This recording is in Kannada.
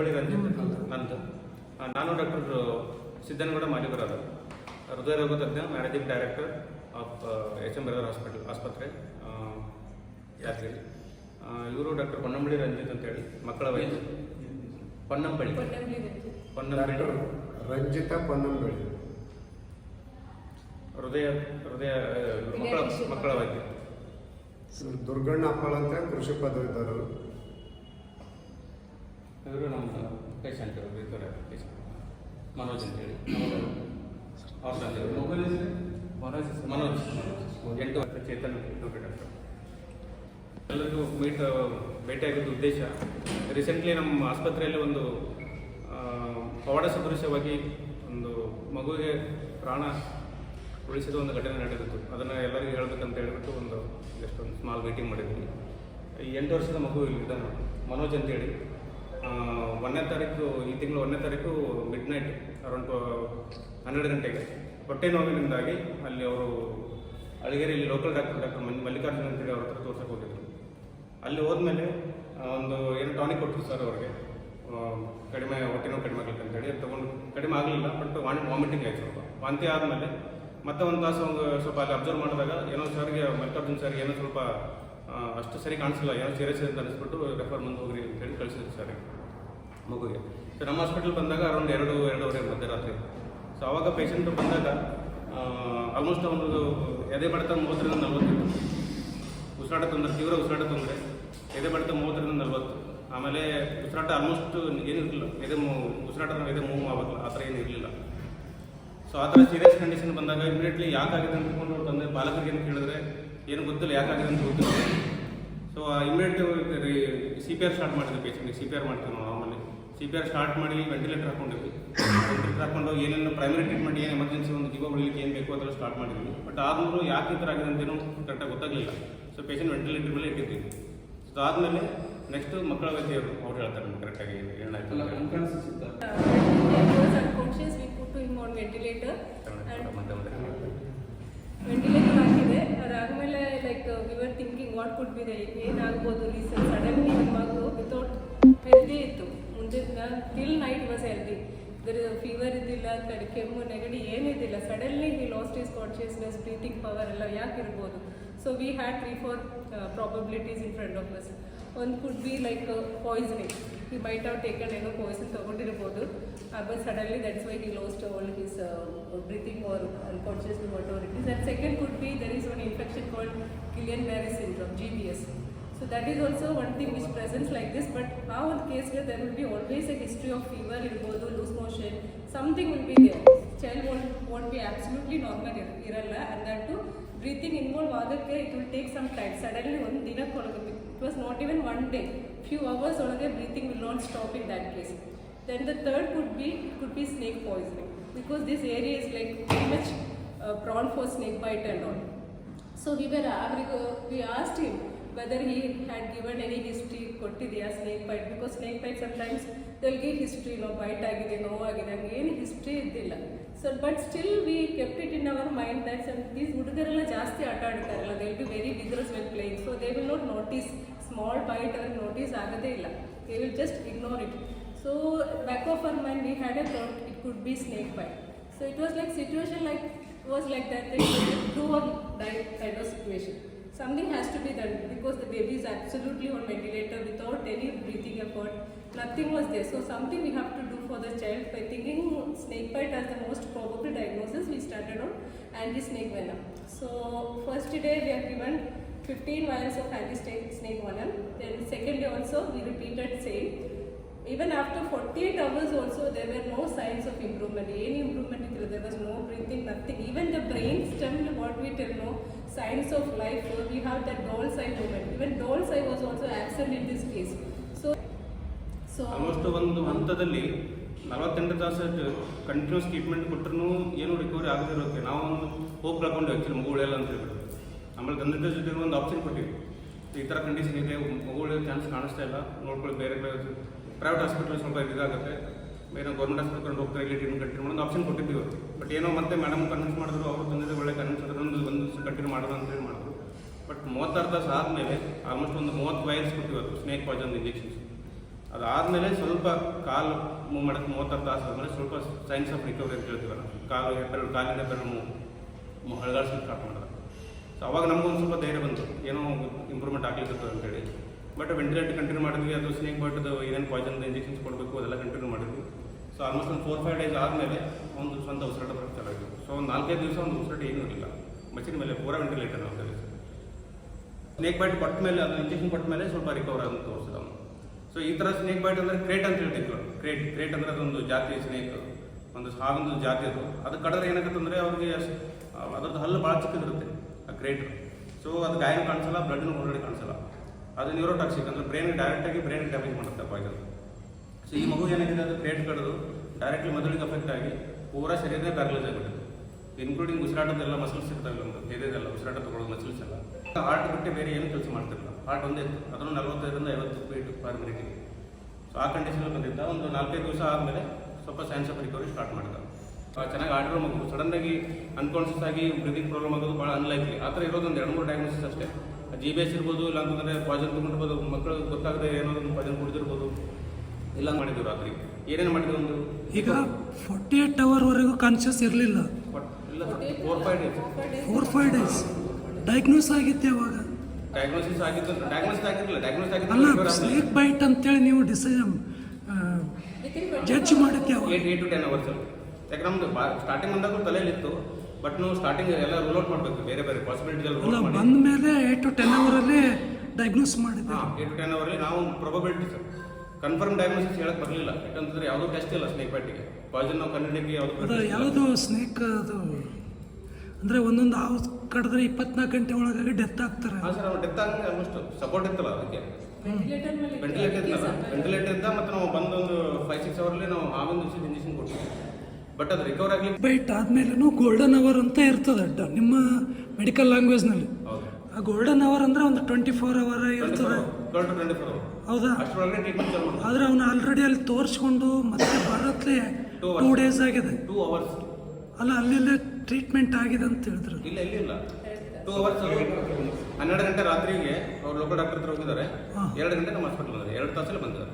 ಪೊನ್ನಂಬಳಿ ರಂಜಿತ್ ನಂದು ನಾನು ಡಾಕ್ಟರ್ ಸಿದ್ದನಗೌಡ ಮಾಲಿಬರಾದ ಹೃದಯ ರೋಗ ತಜ್ಞ managing director of H M brother hospital ಆಸ್ಪತ್ರೆ ಯಾದಗಿರಿ ಇವರು ಡಾಕ್ಟರ್ ಪೊನ್ನಂಬಳಿ ರಂಜಿತ್ ಅಂತೇಳಿ ಮಕ್ಕಳ ವೈದ್ಯ ಪೊನ್ನಂಬಳಿ ಪೊನ್ನಂಬಳಿ ರಂಜಿತ. ಪೊನ್ನಂಬಳ್ಳಿ. ಪೊನ್ನಂಬಳಿ ಹೃದಯ ಹೃದಯ ಮಕ್ಕಳ ಮಕ್ಕಳ ವೈದ್ಯ ದುರ್ಗಣ್ಣ ಅಪ್ಪಳ ಅಂತ ಕೃಷಿ ಪದವೀಧರರು. ಇವರು ನಮ್ಮ ಪೇಷಂಟ್ ಇದ್ದಾರೆ ಪೇಷಂಟ್ ಮನೋಜ್ ಅಂತೇಳಿ ಅವ್ರ ತಂದೆ ಮನೋಜ್ ಮನೋಜ್. ಎಂಟು ವರ್ಷ ಚೇತನ್ ಡಾಕ್ಟರ್ ಎಲ್ಲರಿಗೂ ಮೀಟ್ ಭೇಟಿಯಾಗಿದ್ದ ಉದ್ದೇಶ ರೀಸೆಂಟ್ಲಿ ನಮ್ಮ ಆಸ್ಪತ್ರೆಯಲ್ಲಿ ಒಂದು ಪವಾಡ ಸದೃಶ್ಯವಾಗಿ ಒಂದು ಮಗುವಿಗೆ ಪ್ರಾಣ ಉಳಿಸಿದ ಒಂದು ಘಟನೆ ನಡೆದಿತ್ತು. ಅದನ್ನು ಎಲ್ಲರಿಗೂ ಹೇಳ್ಬೇಕಂತ ಹೇಳಿಬಿಟ್ಟು ಒಂದು ಎಷ್ಟೊಂದು ಸ್ಮಾಲ್ ಮೀಟಿಂಗ್ ಮಾಡಿದ್ವಿ. ಈ ಎಂಟು ವರ್ಷದ ಮಗು ಇಲ್ಲಿದ್ದಾನೆ. ಮನೋಜ್ ಅಂತೇಳಿ. ಒಂದನೇ ತಾರೀಕು, ಈ ತಿಂಗಳು ಒಂದನೇ ತಾರೀಕು ಮಿಡ್ ನೈಟ್ ಅರೌಂಡ್ ಹನ್ನೆರಡು ಗಂಟೆಗೆ. ಹೊಟ್ಟೆ ನೋವಿನಿಂದಾಗಿ ಅಲ್ಲಿ ಅವರು ಅಳಗೇರಿಯಲ್ಲಿ ಲೋಕಲ್ ಡಾಕ್ಟರ್ ಡಾಕ್ಟರ್ ಮಲ್ಲಿಕಾರ್ಜುನ್ ಅಂತೇಳಿ ಅವ್ರ ಹತ್ರ ತೋರ್ಸಕ್ಕೆ ಹೋಗಿದ್ರು. ಅಲ್ಲಿ ಹೋದ್ಮೇಲೆ ಒಂದು ಏನು ಟಾನಿಕ್ ಕೊಟ್ಟರು ಸರ್ ಅವ್ರಿಗೆ. ಕಡಿಮೆ ಹೊಟ್ಟೆ ನೋವು ಕಡಿಮೆ ಆಗಲಿಕ್ಕೆ ಅಂತೇಳಿ ಅದು ತೊಗೊಂಡು ಕಡಿಮೆ ಆಗಲಿಲ್ಲ ಬಟ್ ವಾಮಿಟಿಂಗ್ ಆಯಿತು ಸ್ವಲ್ಪ. ವಾಂತಿ ಆದಮೇಲೆ, ಮತ್ತೆ ಒಂದು ತಾಸು ಸ್ವಲ್ಪ ಅಲ್ಲಿ ಅಬ್ಸರ್ವ್ ಮಾಡಿದಾಗ ಏನೋ ಸರ್ಗೆ, ಮಲ್ಲಿಕಾರ್ಜುನ್ ಸರ್ಗೆ ಏನೋ ಸ್ವಲ್ಪ ಅಷ್ಟು ಸರಿ ಕಾಣಿಸಿಲ್ಲ. ಏನೋ ಸೀರಿಯಸ್ ಅಂತ ಅನಿಸ್ಬಿಟ್ಟು ರೆಫರ್ ಮುಂದೆ ಹೋಗ್ರಿ ಅಂತೇಳಿ ಕಳಿಸಿದ್ರು ಸರ್. ಮಗುಗೆ. ಸೊ ನಮ್ಮ ಹಾಸ್ಪಿಟಲ್ ಬಂದಾಗ ಅರೌಂಡ್ ಎರಡು ಎರಡೂವರೆ ಮಧ್ಯರಾತ್ರಿ ಸೊ ಆವಾಗ ಪೇಷಂಟ್ ಬಂದಾಗ ಆಲ್ಮೋಸ್ಟ್ ಒಂದು ಎದೆ ಬಡಿತ ಮೂವತ್ತರಿಂದ ನಲ್ವತ್ತು. ಉಸಿರಾಟ ತೊಂದರೆ ತೀವ್ರ ಉಸಿರಾಟ ತೊಂದರೆ. ಎದೆ ಬಡತ ಮೂವತ್ತರಿಂದ ನಲ್ವತ್ತು. ಆಮೇಲೆ ಉಸಿರಾಟ ಆಲ್ಮೋಸ್ಟ್ ಏನಿರಲಿಲ್ಲ ಎದೆ ಮೂ ಉಸಿರಾಟ ಎದೆ ಮೂವ್ ಆಗಲ್ಲ ಆ ಥರ ಏನು ಇರಲಿಲ್ಲ. ಸೊ ಆ ಥರ ಸೀರಿಯಸ್ ಕಂಡೀಷನ್ ಬಂದಾಗ ಇಮಿಡಿಯೇಟ್ಲಿ ಯಾಕಾಗಿದೆ ಅಂತ ತಂದೆ ಬಾಲಕರಿಗೆ ಏನು ಕೇಳಿದ್ರೆ ಏನು ಗೊತ್ತಿಲ್ಲ ಯಾಕಾಗಿದೆ ಅಂತ ಗೊತ್ತಿಲ್ಲ. So immediate C P R start ಮಾಡಿದ್ವಿ ಪೇಷಂಟ್ಗೆ ಸಿ ಪಿ ಆರ್ ಮಾಡ್ತೀವಿ ನಾವು normally C P R start ಮಾಡಿ ವೆಂಟಿಲೇಟರ್ ಹಾಕೊಂಡಿದ್ವಿ. ವೆಂಟಿಲೇಟರ್ ಹಾಕೊಂಡು ಏನೇನು ಪ್ರೈಮರಿ ಟ್ರೀಟ್ಮೆಂಟ್ ಏನು ಎಮರ್ಜೆನ್ಸಿ ಒಂದು ಜೀವ ಉಳಿಲಿಕ್ಕೆ ಏನು ಬೇಕು ಅದೆಲ್ಲ ಸ್ಟಾರ್ಟ್ ಮಾಡಿದ್ವಿ. ಬಟ್ ಆದ್ರೂ ಯಾಕೆ ಈ ಥರ ಆಗಿದೆ ಅಂತೇನು ಕರೆಕ್ಟಾಗಿ ಗೊತ್ತಾಗಲಿಲ್ಲ. ಸೊ ಪೇಷಂಟ್ ವೆಂಟಿಲೇಟರ್ ಮೇಲೆ ಇಟ್ಟಿದ್ವಿ. ಸೊ ಅದಾದಮೇಲೆ ನೆಕ್ಸ್ಟ್ ಮಕ್ಕಳ ವೈದ್ಯರು ಅವ್ರು ಹೇಳ್ತಾರೆ ನಮ್ಗೆ ಕರೆಕ್ಟಾಗಿ ಏನಾಯ್ತು ಅಂತ ಹೇಳಿ. ವಾಟ್ ಕುಡ್ ಬಿ ಏನಾಗ್ಬೋದು ರೀಸನ್ ಸಡನ್ಲಿ ಮಗು ವಿತೌಟ್ ಹೆಲ್ದಿ ಇತ್ತು. ಮುಂದೆ till night was healthy there fever ಇದ್ದಿಲ್ಲ, ಕಡೆ ಕೆಮ್ಮು, ನೆಗಡಿ ಏನಿದ್ದಿಲ್ಲ suddenly he lost his consciousness breathing power ಎಲ್ಲ ಯಾಕೆ ಇರ್ಬೋದು? So we had three four probabilities in front of us ಒಂದು could be like poisoning he might have taken ಏನೋ Poisson ತೊಗೊಂಡಿರ್ಬೋದು but suddenly that's why he lost all his breathing or unconscious what it is and second could be there is one infection called Guillain Barre syndrome G B S so that is also one thing which presents like this but ಆ ಒಂದು ಕೇಸ್ಗೆ there will be always a history of fever ಇರ್ಬೋದು loose motion something will be there child want want be absolutely normal ಇರಲ್ಲ and that to breathing involve ಆಗೋಕ್ಕೆ it will take some time suddenly ಒಂದು ದಿನಕ್ಕೊಳಗೆ it was not even one day few hours ಒಳಗೆ breathing will not stop in that case then the third could be it could be snake poisoning because this area is like very much prone for snake bite and also we were we asked him whether he had given any history ಕೊಟ್ಟಿದೆಯಾ snake bite because snake bite sometimes ದಲ್ಗೆ history no byte ಆಗಿದೆ ನೋವಾಗಿದೆ ಹಂಗೆ ಏನು ಹಿಸ್ಟ್ರಿ ಇದ್ದಿಲ್ಲ so but still we kept it in our mind that some these ಹುಡುಗರೆಲ್ಲ ಜಾಸ್ತಿ ಆಟ ಆಡ್ತಾರಲ್ಲ they will be very vigorous well playing so they will not notice small bite ಅವ್ರಿಗೆ ನೋಟಿಸ್ ಆಗೋದೇ ಇಲ್ಲ they will just ignore it so back of our mind we had a thought it could be snake bite so it was like situation like was like that, that do or die kind of situation. Something has to be done because the baby is absolutely on ventilator without any breathing effort. nothing was there. So something we have to do for the child by thinking snake bite as the most probable diagnosis we started on anti-snake venom. So first day we have given 15 vials of anti-snake venom. Then second day also we repeated same. Even after 48 hours also there were no signs of improvement. Any improvement there was no breathing, nothing. Even the brain stem what we tell no signs of life. We have that doll's eye movement. Even doll's eye was also absent in this case. So almost ಒಂದು ಹಂತದಲ್ಲಿ ನಲವತ್ತೆಂಟು ತಾಸು ಕಂಟಿನ್ಯೂಸ್ ಟ್ರೀಟ್ಮೆಂಟ್ ಕೊಟ್ಟರು ಏನು ರಿಕವರಿ ಆಗದೇ ಇರೋಕ್ಕೆ ನಾವು ಒಂದು ಹೋಪ್ ಕಳ್ಕೊಂಡು ಆ್ಯಕ್ಚುಲಿ ಮಗು ಉಳಿಯಲ್ಲ ಅಂತ ಹೇಳ್ಬಿಟ್ಟು. ಆಮೇಲೆ ಗಂಧದ ಜೊತೆ ಒಂದು ಆಪ್ಷನ್ ಕೊಟ್ಟಿವಿ. ಈ ಥರ ಕಂಡೀಷನ್ ಇದೆ ಮಗು ಚಾನ್ಸ್ ಕಾಣಿಸ್ತಾ ಇಲ್ಲ. ನೋಡ್ಕೊಳ್ಳಿ, ಬೇರೆ ಬೇರೆ ಪ್ರೈವೇಟ್ ಹಾಸ್ಪಿಟಲ್ ಸ್ವಲ್ಪ ಇದಾಗುತ್ತೆ. ಬೇರೆ ಗೌರ್ಮೆಂಟ್ ಹಾಸ್ಪಿಟಲ್ ಹೋಗ್ತಾರೆ, ಇಲ್ಲಿ ಟ್ರೀಟ್ಮೆಂಟ್ ಕಂಟಿನ್ಯೂ ಮಾಡೋದು. ಆಪ್ಷನ್ ಕೊಟ್ಟಿದ್ದೀವಿ ಬಟ್ ಏನೋ ಮತ್ತೆ ಮೇಡಮ್ ಕನ್ವಿನ್ಸ್ ಮಾಡಿದ್ರು, ಅವರು ತಂದೆ ಒಳ್ಳೆ ಕನ್ವಿನ್ಸ್ ಮಾಡಿದ್ರು ಒಂದು ಒಂದು ಕಂಟಿನ್ಯೂ ಮಾಡೋದು ಅಂತೇಳಿ ಮಾಡಿದ್ರು. ಬಟ್ ಮೂವತ್ತಾರು ತಾಸು ಆದಮೇಲೆ ಆಲ್ಮೋಸ್ಟ್ ಒಂದು ಮೂವತ್ತು ವೈರ್ಸ್ ಕೊಟ್ಟಿವತ್ತು ಸ್ನೇಕ್ ಪಾಯ್ಸನ್ ಇಂಜೆಕ್ಷನ್ಸ್ ಅದಾದಮೇಲೆ ಸ್ವಲ್ಪ ಕಾಲು ಮೂವ್ ಮಾಡೋಕ್ಕೆ ಮೂವತ್ತಾರು ತಾಸು ಆದಮೇಲೆ ಸ್ವಲ್ಪ ಸೈನ್ಸ್ ಆಫ್ ರಿಕವರಿ ಅಂತ ಹೇಳ್ತೀವಲ್ಲ, ಕಾಲು ಹೆಬ್ಬೆರಳು, ಕಾಲಿನ ಹೆಬ್ಬೆರಳು ಮೂವ್ ಹಳಗಾಡ್ಸೋಕೆ ಸ್ಟಾರ್ಟ್ ಮಾಡಿದ ಸೊ ಅವಾಗ ನಮಗೊಂದು ಸ್ವಲ್ಪ ಧೈರ್ಯ ಬಂತು. ಏನೋ ಇಂಪ್ರೂವ್ಮೆಂಟ್ ಆಗ್ಲಿಕ್ಕೆ ಅಂತೇಳಿ. ಬಟ್ ವೆಂಟಿಲೇಟರ್ ಕಂಟಿನ್ಯೂ ಮಾಡಿದ್ವಿ, ಅದು ಸ್ನೇಕ್ ಬೈಟ್ದು ಏನೇನು ಪಾಯ್ಸನ್ ಇಂಜೆಕ್ಷನ್ಸ್ ಕೊಡಬೇಕು, ಅದೆಲ್ಲ ಕಂಟಿನ್ಯೂ ಮಾಡಿದ್ವಿ. ಸೊ ಆಲ್ಮೋಸ್ಟ್ ಒಂದು ಫೋರ್ ಫೈವ್ ಡೇಸ್ ಆದಮೇಲೆ ಒಂದು ಸ್ವಂತ ಉಸಿರಾಟ ಬರೋಕ್ಕೆ ಚಾಲಾಗಿತ್ತು ಸೊ ಒಂದು ನಾಲ್ಕೈದು ದಿವಸ ಒಂದು ಉಸಿರಾಟ ಏನೂ ಇರಲಿಲ್ಲ. ಮಚಿನ ಮೇಲೆ ಪೂರ ವೆಂಟಿಲೇಟರ್ ನಾವು ಸ್ನೇಕ್ ಬೈಟ್ ಕೊಟ್ಟ ಮೇಲೆ, ಅದು ಇಂಜೆಕ್ಷನ್ ಕೊಟ್ಟ ಮೇಲೆ ಸ್ವಲ್ಪ ರಿಕವರ್ ಆಗುತ್ತೆ ತೋರಿಸಿದ ಸೊ ಈ ಥರ ಸ್ನೇಕ್ ಬೈಟ್ ಅಂದರೆ ಕ್ರೇಟ್ ಅಂತ ಹೇಳ್ತೀವಿ ಕ್ರೇಟ್ ಕ್ರೇಟ್ ಅಂದರೆ ಅದೊಂದು ಜಾತಿ ಸ್ನೇಕ್ ಒಂದು ಹಾವೊಂದು ಜಾತಿ ಅದು. ಅದು ಕಡಿದ್ರೆ ಏನಾಗುತ್ತೆ ಅಂದರೆ ಅವ್ರಿಗೆ ಅದ್ರದ್ದು ಹಲ್ಲು ಭಾಳ ಚಿಕ್ಕದಿರುತ್ತೆ, ಆ ಕ್ರೇಟ್ ಸೊ ಅದು ಗಾಯನ ಕಾಣಿಸಲ್ಲ ಬ್ಲಡ್ನು ಹೊರಗಡೆ ಕಾಣಿಸಲ್ಲ. ಅದು ನ್ಯೂರೋಟಾಕ್ಸಿಕ್ ಅಂದರೆ ಬ್ರೈನ್ಗೆ ಡೈರೆಕ್ಟಾಗಿ ಬ್ರೈನ್ ಡ್ಯಾಮೇಜ್ ಮಾಡುತ್ತೆ ಪಾಯ್ಸನ್ ಸೊ ಈ ಮಗು ಏನಾಗಿದೆ ಅದು ಕ್ರೇಟ್ ಕಡಿದು ಡೈರೆಕ್ಟ್ಲಿ ಮೆದುಳಿಗೆ ಅಫೆಕ್ಟ್ ಆಗಿ ಪೂರಾ ಶರೀರದೇ ಪ್ಯಾರಲೈಸ್ ಆಗಿಬಿಟ್ಟಿದೆ ಇನ್ಕ್ಲೂಡಿಂಗ್ ಉಸಿರಾಟದೆಲ್ಲ ಮಸಲ್ಸ್ ಇರ್ತಾವೆ ಒಂದು ಎದೆದೆಲ್ಲ ಉಸಿರಾಟ ತಗೊಳ್ಳೋದು ಮಸಲ್ಸ್ ಎಲ್ಲ. ಹಾರ್ಟ್ ಬಿಟ್ಟೆ ಬೇರೆ ಏನು ಕೆಲಸ ಮಾಡ್ತಿಲ್ಲ. ಹಾರ್ಟ್ ಒಂದೇ ಇತ್ತು. ಅದನ್ನು ನಲವತ್ತೈದರಿಂದ ಐವತ್ತು ಫೀಟ್ ಪರ್ ಮಿನಿಟಿಗೆ ಸೊ ಆ ಕಂಡೀಷನಲ್ಲಿ ಬಂದಿದ್ದ. ಒಂದು ನಾಲ್ಕೈದು ದಿವಸ ಆದಮೇಲೆ ಸ್ವಲ್ಪ ಸೈನ್ಸ್ ಆಫ್ ರಿಕವರಿ ಸ್ಟಾರ್ಟ್ ಮಾಡಿದ. ಚೆನ್ನಾಗಿ ಆಡಿರೋ ಮಗು ಸಡನ್ನಾಗಿ ಅನ್ಕಾನ್ಷಿಯಸ್ ಆಗಿ ಬ್ರೀದಿಂಗ್ ಪ್ರಾಬ್ಲಮ್ ಆಗೋದು ಭಾಳ ಅನ್ಲೈಕ್ಲಿ ಆ ಥರ ಇರೋದು ಒಂದು ಎರಡು ಮೂರು ಡಯಾಗ್ನೋಸಿಸ್ ಅಷ್ಟೇ. ಜಿ ಬಿ ಎಸ್ ಇರ್ಬೋದು, ಇಲ್ಲ ಅಂತಂದರೆ ಪಾಯ್ಸನ್ ತೊಗೊಂಡಿರ್ಬೋದು. ಮಕ್ಕಳು ಗೊತ್ತಾಗದೆ ಏನೋ ಒಂದು ಪಾಯ್ಸನ್ ಕುಡಿದಿರ್ಬೋದು. ಇಲ್ಲ ಮಾಡಿದ್ರು ರಾತ್ರಿ. ಏನೇನು ಮಾಡಿದ್ರು ಒಂದು? ಈಗ ಫೋರ್ಟಿ ಏಟ್ ಅವರ್ವರೆಗೂ ಕಾನ್ಷಿಯಸ್ ಇರಲಿಲ್ಲ. Four five days four five days diagnose ಆಗಿತ್ತು ಅವಾಗ ಡಯಾಗ್ನೋಸಿಸ್ ಆಗಿತ್ತು ಡಯಾಗ್ನೋಸ್ ಆಗಿರಲಿಲ್ಲ. ಡಯಾಗ್ನೋಸ್ ಅಲ್ಲ ಆಗಿದ್ದು ಸ್ನೇಕ್ ಬೈಟ್ ಅಂತೇಳಿ ನೀವು ಡಿಸೈನ್ ಜಡ್ಜ್ ಮಾಡಿದ್ದೆ ಅವಾಗ eight eight to ten hours ಯಾಕೆ ನಮ್ದು ಸ್ಟಾರ್ಟಿಂಗ್ ಬಂದಾಗ ತಲೆಯಲ್ಲಿತ್ತು ಬಟ್ ನಾವು ಸ್ಟಾರ್ಟಿಂಗ್ ಎಲ್ಲ ರೂಲ್ ಔಟ್ ಮಾಡಬೇಕು. ಬೇರೆ ಬೇರೆ ಪಾಸಿಬಿಲಿಟಿ ಅಲ್ಲ ಬಂದ ಮೇಲೆ ಏಟ್ ಟು ಟೆನ್ ಅವರಲ್ಲಿ ಡಯಾಗ್ನೋಸ್ ಮಾಡಿದ್ದೆ. ಹಾಂ ಏಟ್ ಟು ಟೆನ್ ಅವರಲ್ಲಿ ನಾವು ಪ್ರೊಬಬಿಲಿಟಿ ಸರ್ ಕನ್ಫರ್ಮ್ ಡಯಾಗ್ನೋಸಿಸ್ ಹೇಳಕ್ ಬರಲಿಲ್ಲ. ಯಾಕಂತಂದ್ರೆ ಯಾವುದೂ ಟೆಸ್ಟ್ ಇಲ್ಲ ಸ್ನೇಕ್ ಬೈಟಿಗೆ ಪಾಯ್ಸನ್ ನಾವು ಕನ್ನಡಿಗೆ ಅದು ಯಾವುದು ಯಾವುದು ಸ್ನೇಕ್ ಅದು? ಅಂದರೆ ಒಂದೊಂದು ಹಾವು ಕಡಿದ್ರೆ ಇಪ್ಪತ್ನಾಲ್ಕು ಗಂಟೆ ಒಳಗಾಗಿ ಡೆತ್ ಆಗ್ತಾರೆ. ಹಾಂ ಸರ್ ಡೆತ್ ಆಗಿ ಆಲ್ಮೋಸ್ಟ್ ಸಪೋರ್ಟ್ ಇತ್ತಲ್ಲ ಅದಕ್ಕೆ? ವೆಂಟಿಲೇಟರ್ ಮೇಲೆ ವೆಂಟಿಲೇಟರ್ ಇದ್ದಲ್ಲ ವೆಂಟಿಲೇಟರ್ ಇದ್ದ ಮತ್ತು ನಾವು ಬಂದು ಒಂದು ಫೈವ್ ಸಿಕ್ಸ್ ಅವರ್ಲಿ ನಾವು ಆವಿನ ದಿವಸ ಇಂಜೆಕ್ಷನ್ ಕೊಟ್ಟಿದ್ವಿ ಬಟ್ ಅದು ರಿಕವರ್ ಆಗಲಿ ಬೈಟ್ ಆದ್ಮೇಲೂ ಗೋಲ್ಡನ್ ಅವರ್ ಅಂತ ಇರ್ತದೆ ಅಡ್ಡ. ನಿಮ್ಮ ಮೆಡಿಕಲ್ ಲ್ಯಾಂಗ್ವೇಜ್ನಲ್ಲಿ ಹೌದು. ಆ ಗೋಲ್ಡನ್ ಅವರ್ ಅಂದ್ರೆ ಒಂದು ಟ್ವೆಂಟಿ ಫೋರ್ ಅವರ್ ಇರ್ತದೆ. Twelve to twenty four hour ಹೌದಾ? ಆದ್ರೆ ಟ್ರೀಟ್ಮೆಂಟ್ ಚಾಲು ಮಾಡಿ ಆದರೆ ಅವನು ಆಲ್ರೆಡಿ ಅಲ್ಲಿ ತೋರಿಸ್ಕೊಂಡು ಮತ್ತೆ ಬರತ್ಲೆ Two ಟೂ ಡೇಸ್ ಆಗಿದೆ. ಟೂ ಅವರ್ಸ್ ಅಲ್ಲ ಅಲ್ಲೆಲ್ಲ ಟ್ರೀಟ್ಮೆಂಟ್ ಆಗಿದೆ ಅಂತ ಹೇಳಿದ್ರು. ಇಲ್ಲ ಇಲ್ಲ ಇಲ್ಲ. ಟೂ ಅವರ್ಸ್ ಹನ್ನೆರಡು ಗಂಟೆ ರಾತ್ರಿಗೆ ಅವ್ರು ಲೋಕಲ್ ಡಾಕ್ಟರ್ ಹತ್ರ ಹೋಗಿದ್ದಾರೆ. ಎರಡು ಗಂಟೆ ನಮ್ಮ ಹಾಸ್ಪಿಟಲ್ ಅಂದ್ರೆ ಎರಡು ತಾಸಲ್ಲಿ ಬಂದಿದ್ದಾರೆ.